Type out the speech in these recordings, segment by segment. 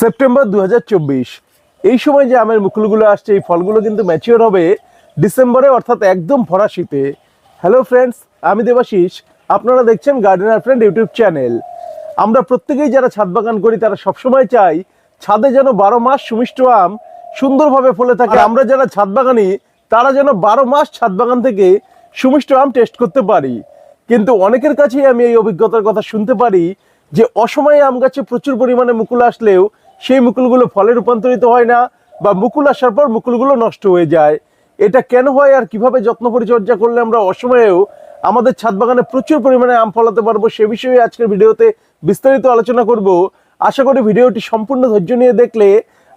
September দু হাজার চব্বিশ। এই সময় যে আমের মুকুলগুলো আসছে, এই ফলগুলো কিন্তু ম্যাচিওর হবে ডিসেম্বরে, অর্থাৎ একদম ভরা শীতে। হ্যালো ফ্রেন্ডস আমি দেবাশিস। আপনারা দেখছেন গার্ডেনার ফ্রেন্ড ইউটিউব চ্যানেল। আমরা প্রত্যেকেই যারা ছাদ বাগান করি, তারা সবসময় চাই ছাদে যেন বারো মাস সুমিষ্ট আম সুন্দরভাবে ফলে থাকে। আমরা যারা ছাদ বাগানি, তারা যেন বারো মাস ছাদ বাগান থেকে সুমিষ্ট আম টেস্ট করতে পারি। কিন্তু অনেকের কাছেই আমি এই অভিজ্ঞতার কথা শুনতে পারি যে অসময়ে আম গাছে প্রচুর পরিমাণে মুকুল আসলেও সেই মুকুলগুলো ফলে রূপান্তরিত হয় না বা মুকুল আসার পর মুকুলগুলো নষ্ট হয়ে যায়। এটা কেন হয় আর কীভাবে যত্ন পরিচর্যা করলে আমরা অসময়েও আমাদের ছাদ বাগানে প্রচুর পরিমাণে আম ফলাতে পারব সে বিষয়ে আজকের ভিডিওতে বিস্তারিত আলোচনা করব। আশা করি ভিডিওটি সম্পূর্ণ ধৈর্য নিয়ে দেখলে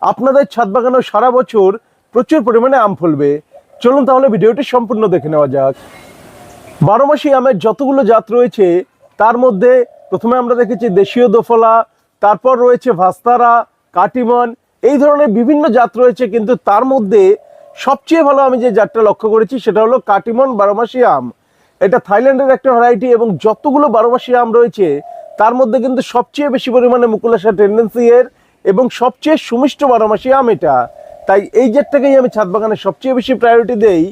আপনাদের ছাদ বাগানেও সারা বছর প্রচুর পরিমাণে আম ফলবে। চলুন তাহলে ভিডিওটি সম্পূর্ণ দেখে নেওয়া যাক। বারো মাসি আমের যতগুলো জাত রয়েছে, তার মধ্যে প্রথমে আমরা দেখেছি দেশীয় দোফলা, তারপর রয়েছে ভাস্তারা কাটিমন এই ধরনের বিভিন্ন জাত রয়েছে, কিন্তু তার মধ্যে সবচেয়ে ভালো আমি যে জাতটা লক্ষ্য করেছি, সেটা হলো কাটিমন বারোমাসি আম। এটা থাইল্যান্ডের একটা ভ্যারাইটি এবং যতগুলো বারোমাসি আম রয়েছে, তার মধ্যে কিন্তু সবচেয়ে বেশি পরিমাণে মুকুল টেন্ডেন্সি এর এবং সবচেয়ে সুমিষ্ট বারোমাসি আম এটা। তাই এই জাতটাকেই আমি ছাদ বাগানে সবচেয়ে বেশি প্রায়োরিটি দেই।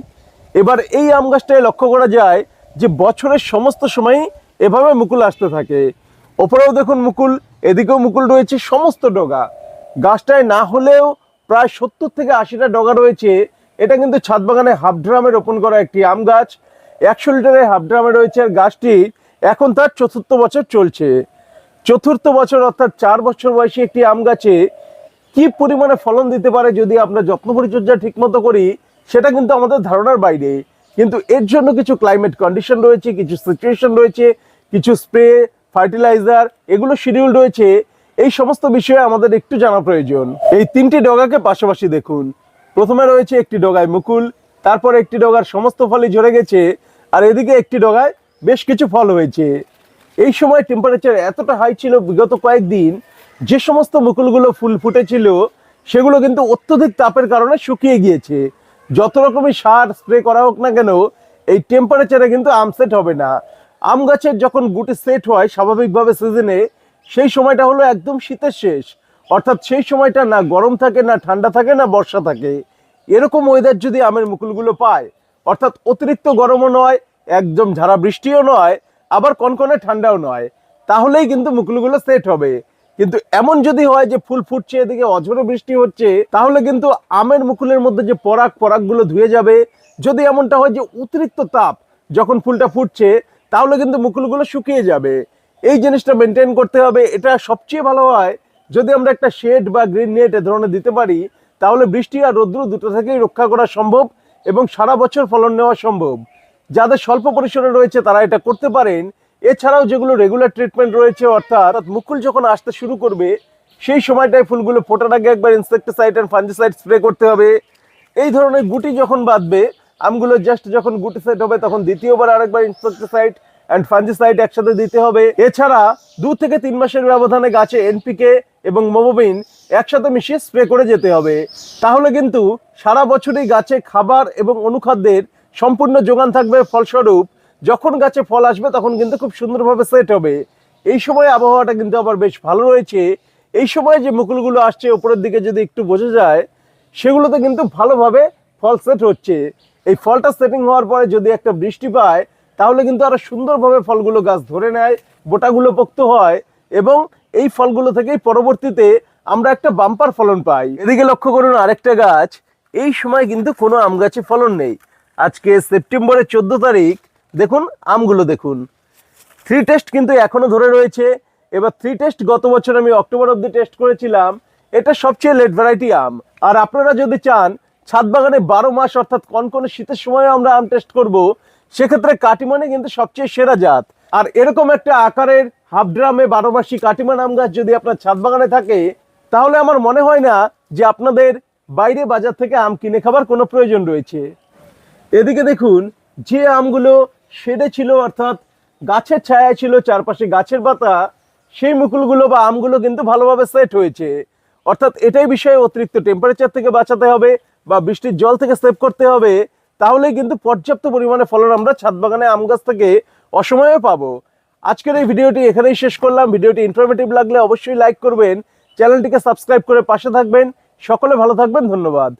এবার এই আম গাছটায় লক্ষ্য করা যায় যে বছরের সমস্ত সময়ই এভাবে মুকুল আসতে থাকে। ওপরেও দেখুন মুকুল, এদিকেও মুকুল রয়েছে, সমস্ত ডগা। গাছটায় না হলেও প্রায় সত্তর থেকে আশিটা ডগা রয়েছে। এটা কিন্তু ছাদ বাগানে হাফ ড্রামে রোপণ করা একটি আম গাছ। একশো লিটারের হাফ ড্রামে রয়েছে আর গাছটি এখন তার চতুর্থ বছর চলছে। চতুর্থ বছর অর্থাৎ চার বছর বয়সী একটি আম গাছে কি পরিমাণে ফলন দিতে পারে যদি আমরা যত্ন পরিচর্যা ঠিকমতো করি, সেটা কিন্তু আমাদের ধারণার বাইরে। কিন্তু এর জন্য কিছু ক্লাইমেট কন্ডিশন রয়েছে, কিছু সিচুয়েশন রয়েছে, কিছু স্প্রে ফার্টিলাইজার এগুলো শিডিউল রয়েছে। এই সমস্ত বিষয়ে আমাদের একটু জানা প্রয়োজন। এই তিনটি ডগাকে পাশাপাশি দেখুন। প্রথমে রয়েছে একটি ডগায় মুকুল, তারপর একটি ডগার সমস্ত ফলই ঝরে গেছে, আর এদিকে একটি ডগায় বেশ কিছু ফল হয়েছে। এই সময় টেম্পারেচার এতটা হাই ছিল বিগত কয়েকদিন, যে সমস্ত মুকুলগুলো ফুল ফুটেছিল, সেগুলো কিন্তু অত্যধিক তাপের কারণে শুকিয়ে গিয়েছে। যত রকমের সার স্প্রে করা হোক না কেন, এই টেম্পারেচারে কিন্তু আম সেট হবে না। আম গাছের যখন গুটি সেট হয়, স্বাভাবিকভাবে সিজনে সেই সময়টা হলো একদম শীতের শেষ। অর্থাৎ সেই সময়টা না গরম থাকে, না ঠান্ডা থাকে, না বর্ষা থাকে। এরকম ওয়েদার যদি আমের মুকুলগুলো পায়, অর্থাৎ অতিরিক্ত গরমও নয়, একদম ঝাড়া বৃষ্টিও নয়, আবার কনকনে ঠান্ডাও নয়, তাহলেই কিন্তু মুকুলগুলো সেট হবে। কিন্তু এমন যদি হয় যে ফুল ফুটছে, এদিকে অঝরে বৃষ্টি হচ্ছে, তাহলে কিন্তু আমের মুকুলের মধ্যে যে পরাগ পরাগগুলো ধুয়ে যাবে, যদি এমনটা হয় যে অতিরিক্ত তাপ যখন ফুলটা ফুটছে, তাহলে কিন্তু মুকুলগুলো শুকিয়ে যাবে। এই জিনিসটা মেনটেন করতে হবে। এটা সবচেয়ে ভালো হয় যদি আমরা একটা শেড বা গ্রিন নেট এ ধরনের দিতে পারি, তাহলে বৃষ্টি আর রৌদ্র দুটো থেকেই রক্ষা করা সম্ভব এবং সারা বছর ফলন নেওয়া সম্ভব। যাদের স্বল্প পরিসরে রয়েছে তারা এটা করতে পারেন। এছাড়াও যেগুলো রেগুলার ট্রিটমেন্ট রয়েছে, অর্থাৎ মুকুল যখন আসতে শুরু করবে, সেই সময়টায় ফুলগুলো ফোটার আগে একবার ইনসেকটিসাইড অ্যান্ড ফাঞ্জিসাইড স্প্রে করতে হবে। এই ধরনের গুটি যখন বাঁধবে, আমগুলো জাস্ট যখন গুটি সেট হবে, তখন দ্বিতীয়বার আরেকবার ইনসেকটিসাইড অ্যান্ড ফাঞ্জিসাইড একসাথে দিতে হবে। এছাড়া দু থেকে তিন মাসের ব্যবধানে গাছে এনপিকে এবং মোমোবিন একসাথে মিশিয়ে স্প্রে করে যেতে হবে। তাহলে কিন্তু সারা বছরই গাছে খাবার এবং অনুখাদ্যের সম্পূর্ণ যোগান থাকবে ফলস্বরূপ। যখন গাছে ফল আসবে তখন কিন্তু খুব সুন্দরভাবে সেট হবে। এই সময় আবহাওয়াটা কিন্তু আবার বেশ ভালো রয়েছে। এই সময় যে মুকুলগুলো আসছে, উপরের দিকে যদি একটু বোঝা যায়, সেগুলোতে কিন্তু ভালোভাবে ফল সেট হচ্ছে। এই ফলটা সেটিং হওয়ার পরে যদি একটা বৃষ্টি পায় তাহলে কিন্তু আরও সুন্দরভাবে ফলগুলো গাছ ধরে নেয়, বোটাগুলো পোক্ত হয় এবং এই ফলগুলো থেকেই পরবর্তীতে আমরা একটা বাম্পার ফলন পাই। এদিকে লক্ষ্য করুন আরেকটা গাছ, এই সময় কিন্তু কোনো আম গাছে ফলন নেই। আজকে সেপ্টেম্বরের চোদ্দ তারিখ, দেখুন আমগুলো দেখুন। থ্রি টেস্ট কিন্তু এখনও ধরে রয়েছে। এবার থ্রি টেস্ট গত বছর আমি অক্টোবর অব্দি টেস্ট করেছিলাম। এটা সবচেয়ে লেট ভ্যারাইটি আম। আর আপনারা যদি চান, ছাদ বাগানে বারো মাস অর্থাৎ কনকনে শীতের সময় আমরা আম টেস্ট করব সেক্ষেত্রে কাটিমানে কিন্তু সবচেয়ে সেরা জাত। আর এরকম একটা আকারের হাফ ড্রামে বারো মাসি কাটিমান আম গাছ যদি আপনার ছাদ বাগানে থাকে, তাহলে আমার মনে হয় না যে আপনাদের বাইরে বাজার থেকে আম কিনে খাবার কোনো প্রয়োজন রয়েছে। এদিকে দেখুন, যে আমগুলো শেডে ছিল, অর্থাৎ গাছের ছায়া ছিল, চারপাশে গাছের পাতা, সেই মুকুলগুলো বা আমগুলো কিন্তু ভালোভাবে সেট হয়েছে। অর্থাৎ এটাই বিষয়ে অতিরিক্ত টেম্পারেচার থেকে বাঁচাতে হবে বা বৃষ্টির জল থেকে সেভ করতে হবে। তাহলেই কিন্তু পর্যাপ্ত পরিমাণে ফলন আমরা ছাদ বাগানে আম গাছ থেকে অসময়ে পাবো। আজকের এই ভিডিওটি এখানেই শেষ করলাম। ভিডিওটি ইনফরমেটিভ লাগলে অবশ্যই লাইক করবেন। চ্যানেলটিকে সাবস্ক্রাইব করে পাশে থাকবেন। সকলে ভালো থাকবেন। ধন্যবাদ।